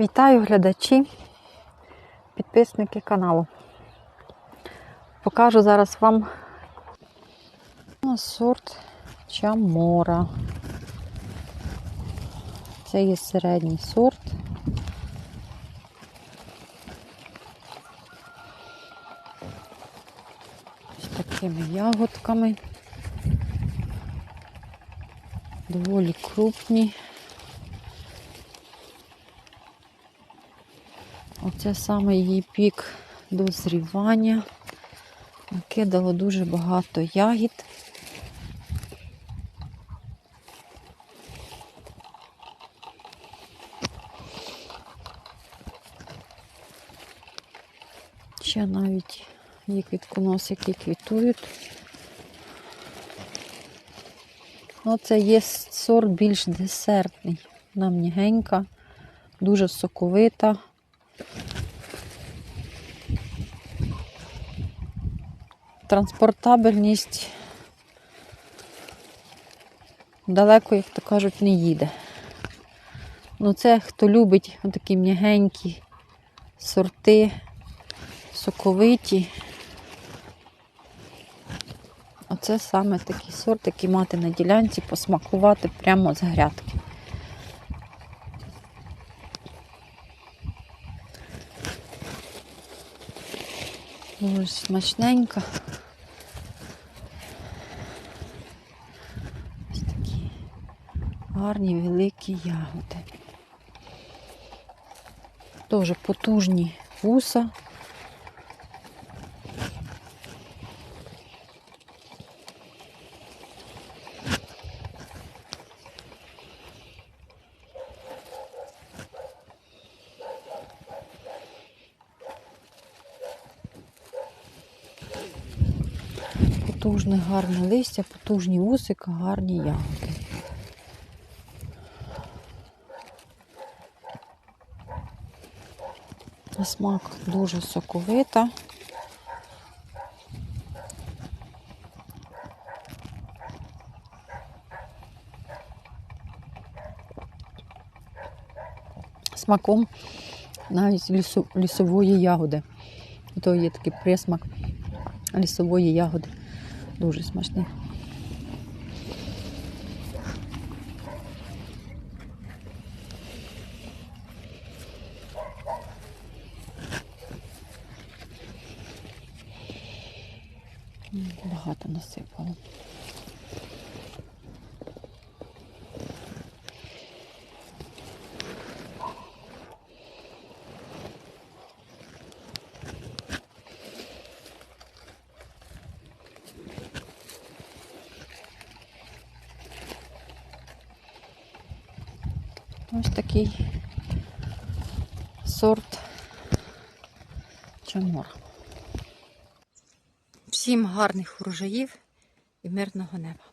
Вітаю глядачі, підписники каналу. Покажу зараз вам сорт Чамора. Це є середній сорт. З такими ягодками. Доволі крупні. Оце саме її пік дозрівання. Накидало дуже багато ягід. Ще навіть є квітконосики квітують. Оце є сорт більш десертний. Вона м'ягенька, дуже соковита. Транспортабельність далеко, як то кажуть, не їде. Ну, це хто любить такі м'ягенькі сорти, соковиті. Оце саме такий сорт, який мати на ділянці, посмакувати прямо з грядки. Дуже смачненько. Ось такі гарні великі ягоди. Дуже потужні вуса. Потужне гарне листя, потужні вусика, гарні ягоди. На смак дуже соковита. Смаком навіть лісу, лісової ягоди. То є такий присмак лісової ягоди. Дуже смачний. Багато насипало. Ось такий сорт чамор. Всім гарних урожаїв і мирного неба.